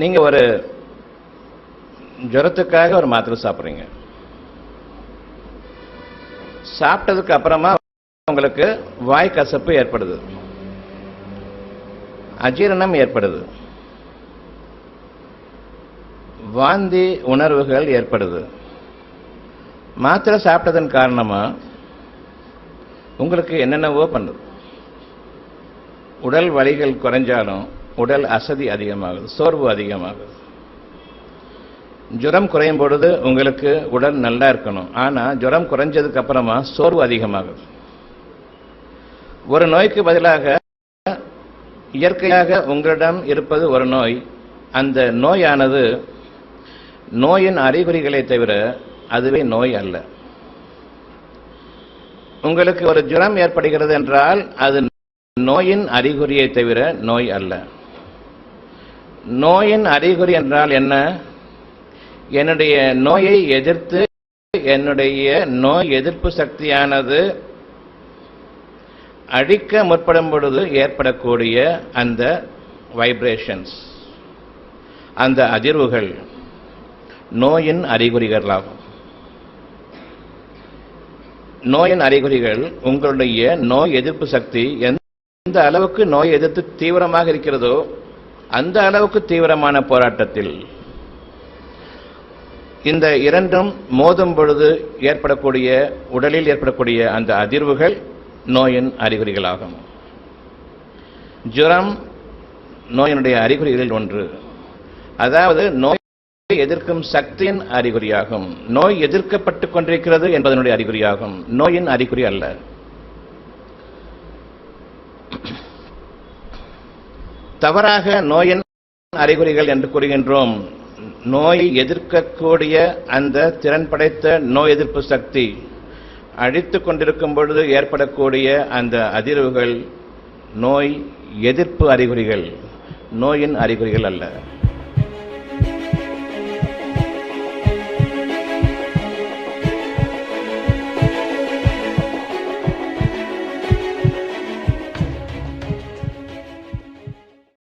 நீங்க ஒரு ஜுரத்துக்காக ஒரு மாத்திரை சாப்பிட்றீங்க. சாப்பிட்டதுக்கு அப்புறமா உங்களுக்கு வாய் கசப்பு ஏற்படுது. அஜீரணம் ஏற்படுது. வாந்தி உணர்வுகள் ஏற்படுது. மாத்திரை சாப்பிட்டதன் காரணமா உங்களுக்கு என்னென்னவோ பண்ணுது. உடல் வலிகள் குறைஞ்சாலும் உடல் அசதி அதிகமாகுது சோர்வு அதிகமாகுது. ஜுரம் குறையும் பொழுது உங்களுக்கு உடல் நல்லா இருக்கணும். ஆனா ஜுரம் குறைஞ்சதுக்கு அப்புறமா சோர்வு அதிகமாகுது. ஒரு நோய்க்கு பதிலாக இயற்கையாக உங்களிடம் இருப்பது ஒரு நோய். அந்த நோயானது நோயின் அறிகுறிகளை தவிர அதுவே நோய் அல்ல. உங்களுக்கு ஒரு ஜுரம் ஏற்படுகிறது என்றால் அது நோயின் அறிகுறியை தவிர நோய் அல்ல. நோயின் அறிகுறி என்றால் என்ன? என்னுடைய நோயை எதிர்த்து என்னுடைய நோய் எதிர்ப்பு சக்தியானது அழிக்க முற்படும் பொழுது ஏற்படக்கூடிய அந்த வைப்ரேஷன்ஸ் அந்த அதிர்வுகள் நோயின் அறிகுறிகளாகும். நோயின் அறிகுறிகள் உங்களுடைய நோய் எதிர்ப்பு சக்தி எந்த அளவுக்கு நோய் எதிர்த்து தீவிரமாக இருக்கிறதோ அந்த அளவுக்கு தீவிரமான போராட்டத்தில் இந்த இரண்டும் மோதும் பொழுது ஏற்படக்கூடிய உடலில் ஏற்படக்கூடிய அந்த அதிர்வுகள் நோயின் அறிகுறிகளாகும். ஜுரம் நோயினுடைய அறிகுறிகளில் ஒன்று. அதாவது நோய் எதிர்க்கும் சக்தியின் அறிகுறியாகும். நோய் எதிர்க்கப்பட்டுக் கொண்டிருக்கிறது என்பதனுடைய அறிகுறியாகும். நோயின் அறிகுறி அல்ல. தவறாக நோயின் அறிகுறிகள் என்று கூறுகின்றோம். நோய் எதிர்க்கக்கூடிய அந்த திறன் படைத்த நோய் எதிர்ப்பு சக்தி அழித்து கொண்டிருக்கும் பொழுது ஏற்படக்கூடிய அந்த அதிர்வுகள் நோய் எதிர்ப்பு அறிகுறிகள் நோயின் அறிகுறிகள் அல்ல.